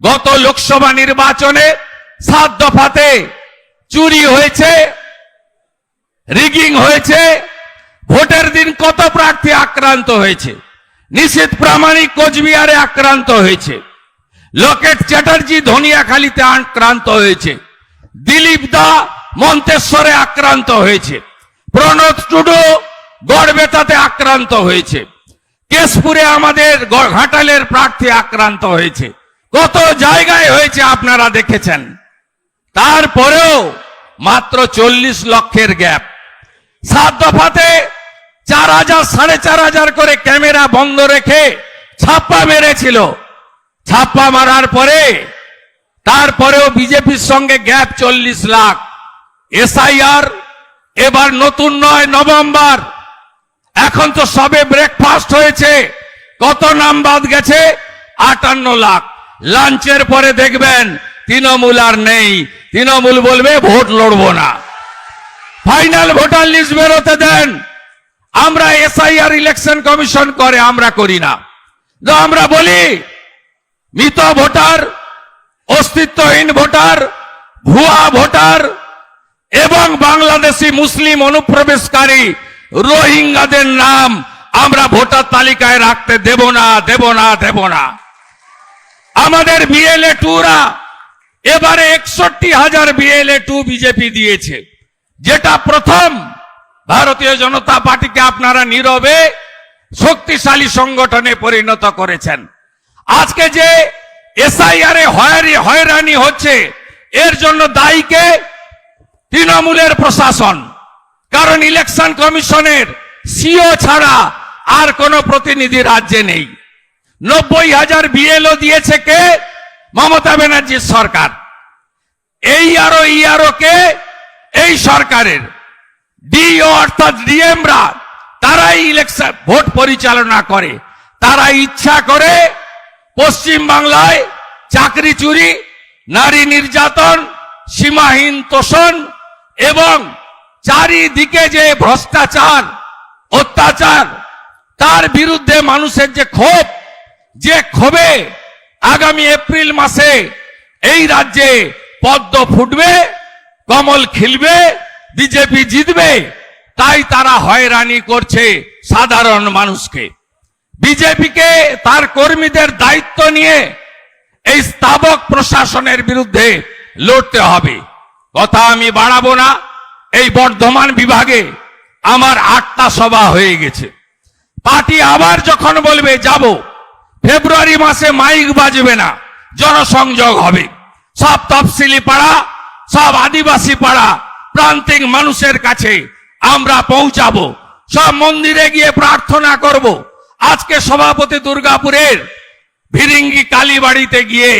গত লোকসভা নির্বাচনে সাত দফাতে চুরি হয়েছে, রিগিং হয়েছে, ভোটের দিন কত প্রার্থী আক্রান্ত হয়েছে নিশীত প্রামাণিক কোচবিহারে আক্রান্ত হয়েছে, লকেট চ্যাটার্জি ধনিয়াখালীতে আক্রান্ত হয়েছে, দিলীপ দা মন্তেশ্বরে আক্রান্ত হয়েছে প্রণব টুডু গড়বেতাতে আক্রান্ত হয়েছে, কেশপুরে আমাদের ঘাটালের প্রার্থী আক্রান্ত হয়েছে। কত জায়গায় হয়েছে আপনারা দেখেছেন। তারপরেও মাত্র চল্লিশ লক্ষের গ্যাপ। সাত দফাতে চার হাজার, সাড়ে চার হাজার করে ক্যামেরা বন্ধ রেখে ছাপ্পা মেরেছিল। ছাপ্পা মারার পরে তারপরেও বিজেপির সঙ্গে গ্যাপ চল্লিশ লাখ। এসআইআর এবার নতুন নয়, নভেম্বর। এখন তো সবে ব্রেকফাস্ট হয়েছে। কত নাম বাদ গেছে? আটান্ন লাখ। লাঞ্চের পরে দেখবেন তৃণমূল আর নেই। তৃণমূল বলবে, ভোট লড়বো না। ফাইনাল ভোটার লিস্ট বেরোতে দেন। আমরা এসআইআর ইলেকশন কমিশন করে, আমরা করি না। আমরা বলি, মৃত ভোটার, অস্তিত্বহীন ভোটার, ভুয়া ভোটার এবং বাংলাদেশি মুসলিম অনুপ্রবেশকারী, রোহিঙ্গাদের নাম আমরা ভোটার তালিকায় রাখতে দেব না দেব না দেব না। আমাদের বিএলএ টুরা এবারে একষট্টি হাজার বিএলএ টু বিজেপি দিয়েছে। যেটা প্রথম ভারতীয় জনতা পার্টিকে আপনারা নীরবে শক্তিশালী সংগঠনে পরিণত করেছেন। আজকে যে এসআইআর হয়রানি হয়রানি হচ্ছে, এর জন্য দায়ীকে তৃণমূলের প্রশাসন, কারণ ইলেকশন কমিশনের সিও ছাড়া আর কোন প্রতিনিধি রাজ্যে নেই। নব্বই হাজার বিএলও দিয়েছে কে? মমতা ব্যানার্জির সরকার। এই আরও ইআরও কে? এই সরকারের। ডিও অর্থাৎ ডিএমরা, তারাই ইলেকশন, ভোট পরিচালনা করে। তারা ইচ্ছা করে পশ্চিম বাংলায় চাকরি চুরি, নারী নির্যাতন, সীমাহীন তোষণ এবং চারিদিকে যে ভ্রষ্টাচার, অত্যাচার, তার বিরুদ্ধে মানুষের যে ক্ষোভ যে ক্ষোভে আগামী এপ্রিল মাসে এই রাজ্যে পদ্ম ফুটবে, কমল খিলবে, বিজেপি জিতবে, তাই তারা হয়রানি করছে সাধারণ মানুষকে। বিজেপিকে তার কর্মীদের দায়িত্ব নিয়ে এই স্থাবক প্রশাসনের বিরুদ্ধে লড়তে হবে। কথা আমি বাড়াবো না, এই বর্ধমান বিভাগে আমার আটটা সভা হয়ে গেছে। পার্টি আবার যখন বলবে, যাব। ফেব্রুয়ারি মাসে মাইক বাজবে না, জনসংযোগ হবে। সব তফসিলি পাড়া, সব আদিবাসী পাড়া, প্রান্তিক মানুষের কাছে আমরা পৌঁছাবো। সব মন্দিরে গিয়ে প্রার্থনা করব। আজকে সভাপতি দুর্গাপুরের ভিরিঙ্গি কালীবাড়িতে গিয়ে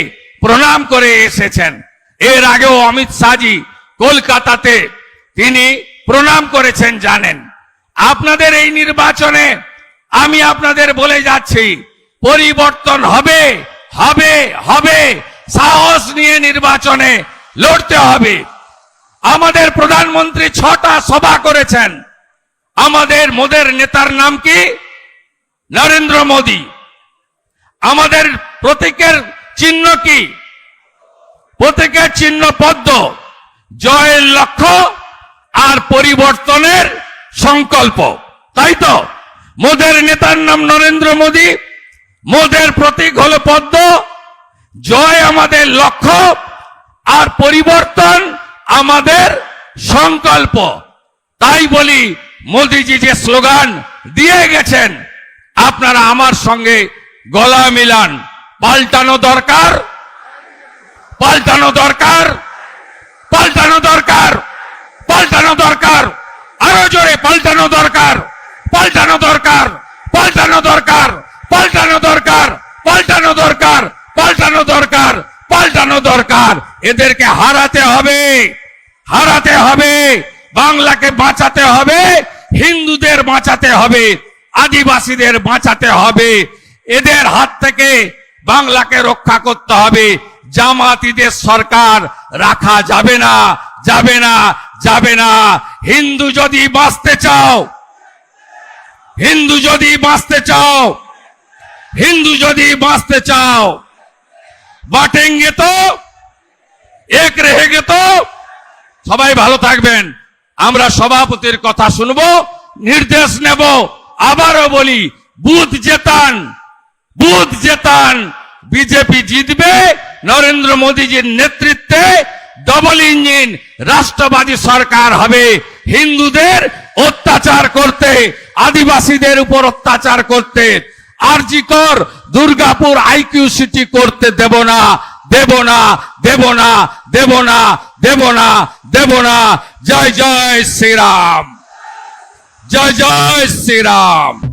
প্রণাম করে এসেছেন। এর আগেও অমিত শাহজি কলকাতাতে তিনি প্রণাম করেছেন, জানেন। আপনাদের এই নির্বাচনে আমি আপনাদের বলে যাচ্ছি পরিবর্তন হবে হবে হবে। সাহস নিয়ে নির্বাচনে লড়তে হবে। আমাদের প্রধানমন্ত্রী ছটা সভা করেছেন। আমাদের মোদের নেতার নাম কি? নরেন্দ্র মোদী। আমাদের প্রতীকের চিহ্ন কি? প্রতীকের চিহ্ন পদ্ম। জয়ের লক্ষ্য আর পরিবর্তনের সংকল্প। তাই তো? মোদের নেতার নাম নরেন্দ্র মোদী। মোদের প্রতীক হল পদ্ম। জয় আমাদের লক্ষ্য আর পরিবর্তন আমাদের সংকল্প। তাই বলি মোদিজি যে স্লোগান দিয়ে গেছেন, আপনারা আমার সঙ্গে গলা মিলান। পাল্টানো দরকার পাল্টানো দরকার পাল্টানো দরকার পাল্টানো দরকার, আরও জোরে পাল্টানো দরকার পাল্টানো দরকার পাল্টানো দরকার। পাল্টানো দরকার পাল্টানো দরকার পাল্টানো দরকার পাল্টানো দরকার। এদেরকে হারাতে হবে হারাতে হবে, বাংলাকে বাঁচাতে হবে, হিন্দুদের বাঁচাতে হবে, আদিবাসীদের বাঁচাতে হবে। এদের হাত থেকে বাংলাকে রক্ষা করতে হবে। জামাতিদের সরকার রাখা যাবে না যাবে না যাবে না। হিন্দু যদি বাঁচতে চাও, হিন্দু যদি বাঁচতে চাও হিন্দু যদি বাঁচতে চাও बांटेंगे तो এক রেহেগে তো সবাই ভালো থাকবেন আমরা সভাপতির কথা শুনবো নির্দেশ নেব আবারও বলি বুথ জেতান বুথ জেতান বিজেপি জিতবে নরেন্দ্র মোদীজির নেতৃত্বে ডবল ইঞ্জিন রাষ্ট্রবাদী সরকার হবে হিন্দুদের অত্যাচার করতে আদিবাসীদের উপর অত্যাচার করতে আরজিকর দুর্গাপুর আইকিউ সিটি করতে দেব না দেব না দেব না দেব না দেব না দেব না। জয় জয় শ্রীরাম। জয় জয় শ্রীরাম।